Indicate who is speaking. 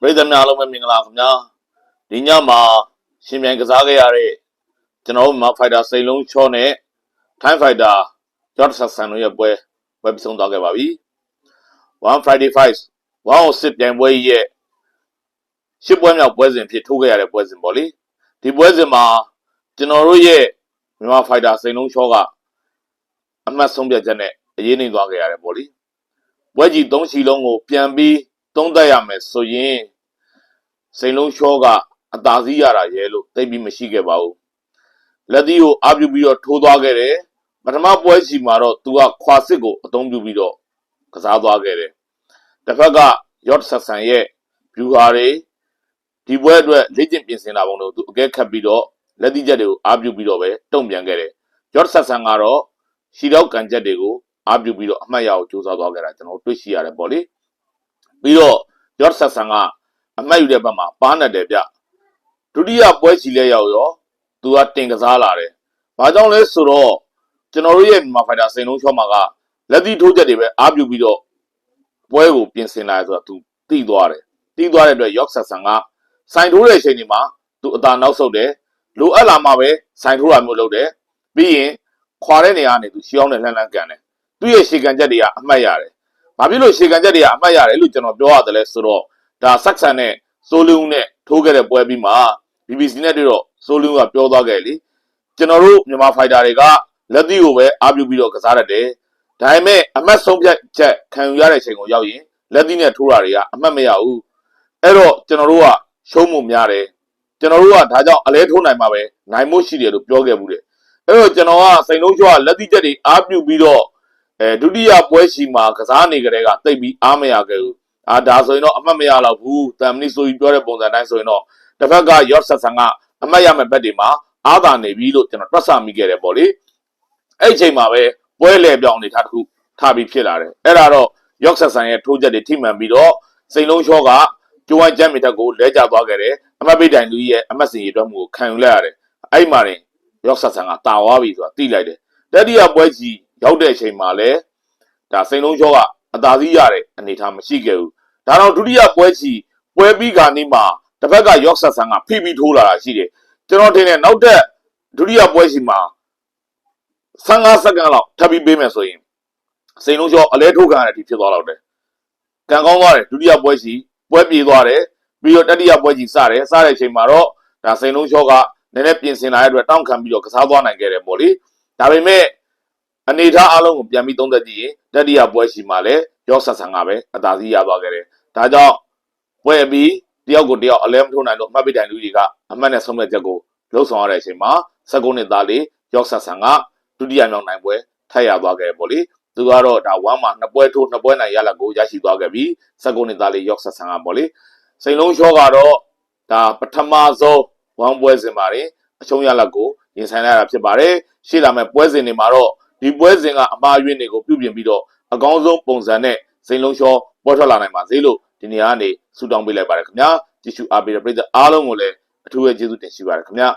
Speaker 1: ပြည်သူများအားလုံးပဲမင်္ဂလာခင်ဗျာဒီညမှာရှင်မြိုင်ကစားခဲ့ရတဲ့ကျွန်တော်တို့မှာဖိုက်တာစိန်လုံးချောနဲ့ထိုင်းဖိုက်တာဂျော့ဆန်တို့ရဲ့ပွဲပွဲပြီးဆုံးသွားခဲ့ပါပြီ1 Friday Fights 106ပြိုင်ပွဲကြီးရဲ့ရှစ်ပွဲမြောက်ပွဲစဉ်ဖြစ်ထိုးခဲ့ရတဲ့ပွဲစဉ်ပေါ့လေဒီပွဲစဉ်မှာကျွန်တော်တို့ရဲ့မြန်မာဖိုက်တာစိန်လုံးချောကအမှတ်ဆုံးဖြတ်ချက်နဲ့အရေးနေသွားခဲ့ရတယ်ပေါ့လေပွဲကြီး၃ချီလုံးကိုပြန်ပြီး သုံးသပ်ရမယ်ဆိုရင်စိန်လုံးချောကအသာစီးရတာရဲလို့သိပ်ပြီးမရှိခဲ့ပါဘူးလက်သီးကိုအပြုတ်ပြီးတော့ထိုးသွားခဲ့တယ်ပထမပွဲစီမှာတော့သူကခွာစစ်ကိုအသုံးပြုပြီးတော့ကစားသွားခဲ့တယ်တစ်ဖက်ကယော့ဆက်ဆန်ရဲ့ဗျူဟာတွေဒီပွဲအတွက်လေ့ကျင့်ပြင်ဆင်တာပုံတွေကိုသူအကဲခတ်ပြီးတော့လက်သီးချက်တွေကိုအပြုတ်ပြီးတော့ပဲတုံ့ပြန်ခဲ့တယ်ယော့ဆက်ဆန်ကတော့ရှီတော့ကန်ချက်တွေကိုအပြုတ်ပြီးတော့အမှတ်ရအောင်စူးစမ်းသွားခဲ့တာကျွန်တော်တို့တွေ့ရှိရတယ်ပေါ့လေ ပြီးတော့ယော့ဆက်ဆန်ကအမှတ်ယူတဲ့ဘက်မှာပါနေတယ်ဗျဒုတိယပွဲချီလဲရောက်ရောသူကတင်ကစားလာတယ်ဘာကြောင့်လဲဆိုတော့ကျွန်တော်တို့ရဲ့မြန်မာဖိုက်တာစိန်လုံးချောမှာကလက်သီးထိုးချက်တွေပဲအားပြုပြီးတော့ပွဲကိုပြင်ဆင်လာတယ်ဆိုတာသူသိသွားတယ်သိသွားတဲ့အတွက်ယော့ဆက်ဆန်ကစိုင်ထိုးတဲ့အချိန်ဒီမှာသူအသာနောက်ဆုတ်တယ်လိုအပ်လာမှပဲစိုင်ထိုးတာမျိုးလုပ်တယ်ပြီးရင်ခွာတဲ့နေရာကနေသူရှောင်းနဲ့လှမ်းလှမ်းကန်တယ်သူ့ရဲ့ရှေကန်ချက်တွေကအမှတ်ရတယ် ဘာဖြစ်လို့ရှေကန်ချက်တွေကအမှတ်ရတယ်လို့ကျွန်တော်ပြောရတယ်လဲဆိုတော့ဒါဆက်ဆန်နဲ့စိုးလုံးနဲ့ထိုးခဲ့တဲ့ပွဲပြီးမှ BBC နဲ့တွေ့တော့စိုးလုံးကပြောသွားခဲ့လေကျွန်တော်တို့မြန်မာဖိုက်တာတွေကလက်သီးကိုပဲအားပြုပြီးတော့ကစားတတ်တယ်ဒါပေမဲ့အမှတ်ဆုံးဖြတ်ချက်ခံယူရတဲ့အချိန်ကိုရောက်ရင်လက်သီးနဲ့ထိုးတာတွေကအမှတ်မရဘူးအဲ့တော့ကျွန်တော်တို့ကရှုံးမှုများတယ်ကျွန်တော်တို့ကဒါကြောင့်အလဲထိုးနိုင်မှာပဲနိုင်မှုရှိတယ်လို့ပြောခဲ့ဘူးတယ်အဲ့တော့ကျွန်တော်ကစိန်လုံးကျော်ကလက်သီးချက်တွေအားပြုပြီးတော့ အဲဒုတိယပွဲရှိမှာကစားနေကြတဲ့ကတိတ်ပြီးအားမရခဲ့ဘူးအာဒါဆိုရင်တော့အမှတ်မရတော့ဘူးတမ်မနီဆိုပြီးပြောတဲ့ပုံစံတိုင်းဆိုရင်တော့တစ်ဖက်ကယော့ဆက်ဆန်ကအမှတ်ရမဲ့ဘက်တွေမှာအားသာနေပြီလို့ကျွန်တော်တွက်ဆမိခဲ့တယ်ပေါ့လေအဲ့ဒီအချိန်မှာပဲပွဲလေပြောင်းနေတာတစ်ခုထားပြီးဖြစ်လာတယ်အဲ့ဒါတော့ယော့ဆက်ဆန်ရဲ့ထိုးချက်တွေထိမှန်ပြီးတော့စိန်လုံးချောကကျိုးဝိုင်းချမ်းမီတက်ကိုလဲကျသွားခဲ့တယ်အမတ်ပိတ်တိုင်လူကြီးရဲ့အမတ်စင်ရည်တွက်မှုကိုခံယူလိုက်ရတယ်အဲ့မှာတင်ယော့ဆက်ဆန်ကတာဝါပြီဆိုတာသိလိုက်တယ်တတိယပွဲကြီး ရောက်တဲ့အချိန်မှာလဲဒါစိန်လုံးချောကအသာစီးရတဲ့အနေအထားမရှိခဲ့ဘူးဒါတော့ဒုတိယပွဲကြီးပွဲပြီးခါနေ့မှာတစ်ဖက်ကယော့ဆက်ဆန်ကဖိပြီးထိုးလာတာရှိတယ်ကျွန်တော်ထင်တယ်နောက်တဲ့ဒုတိယပွဲကြီးမှာ15စက္ကန့်လောက်ထပ်ပြီးပေးမယ်ဆိုရင်စိန်လုံးချောအလဲထိုးခံရတဲ့အထိဖြစ်သွားတော့တယ်ကံကောင်းသွားတယ်ဒုတိယပွဲကြီးပွဲပြေသွားတယ်ပြီးတော့တတိယပွဲကြီးစတယ်စတဲ့အချိန်မှာတော့ဒါစိန်လုံးချောကနည်းနည်းပြင်ဆင်လာတဲ့အတွက်တောင်းခံပြီးတော့ကစားသွားနိုင်ခဲ့တယ်ပေါ့လေဒါပေမဲ့ အနေထားအလုံးကိုပြန်ပြီးသုံးသပ်ကြည့်ရင်တတိယပွဲရှိမှလည်းရော့ဆက်ဆန်ကပဲအသာစီးရသွားခဲ့တယ်ဒါကြောင့်ပွဲပြီးတယောက်ကိုတယောက်အလဲမထိုးနိုင်လို့အမှတ်ပိတိုင်လူကြီးကအမှတ်နဲ့ဆုံးဖြတ်ချက်ကိုလှုပ်ဆောင်ရတဲ့အချိန်မှာ19နှစ်သားလေးရော့ဆက်ဆန်ကဒုတိယမြောက်နိုင်ပွဲထပ်ရသွားခဲ့ပေါ့လေသူကတော့ဒါ1မှာနှစ်ပွဲထိုးနှစ်ပွဲနိုင်ရလက်ကိုရရှိသွားခဲ့ပြီး19နှစ်သားလေးရော့ဆက်ဆန်ကပေါ့လေစိန်လုံးချောကတော့ဒါပထမဆုံးဝမ်ပွဲစဉ်ပါတယ်အချုံးရလက်ကိုရင်ဆိုင်ရတာဖြစ်ပါတယ်ရှေ့လာမဲ့ပွဲစဉ်တွေမှာတော့ ဒီပွဲစဉ်ကအမှားယွင်းတွေကိုပြုပြင်ပြီးတော့အကောင်းဆုံးပုံစံနဲ့စိန်လုံးချောပေါ်ထွက်လာနိုင်ပါစေလို့ဒီနေရာကနေဆုတောင်းပေးလိုက်ပါတယ်ခင်ဗျာကြည့်ရှုအားပေးတဲ့ပရိသတ်အားလုံးကိုလည်းအထူးပဲကျေးဇူးတင်ရှိပါတယ်ခင်ဗျာ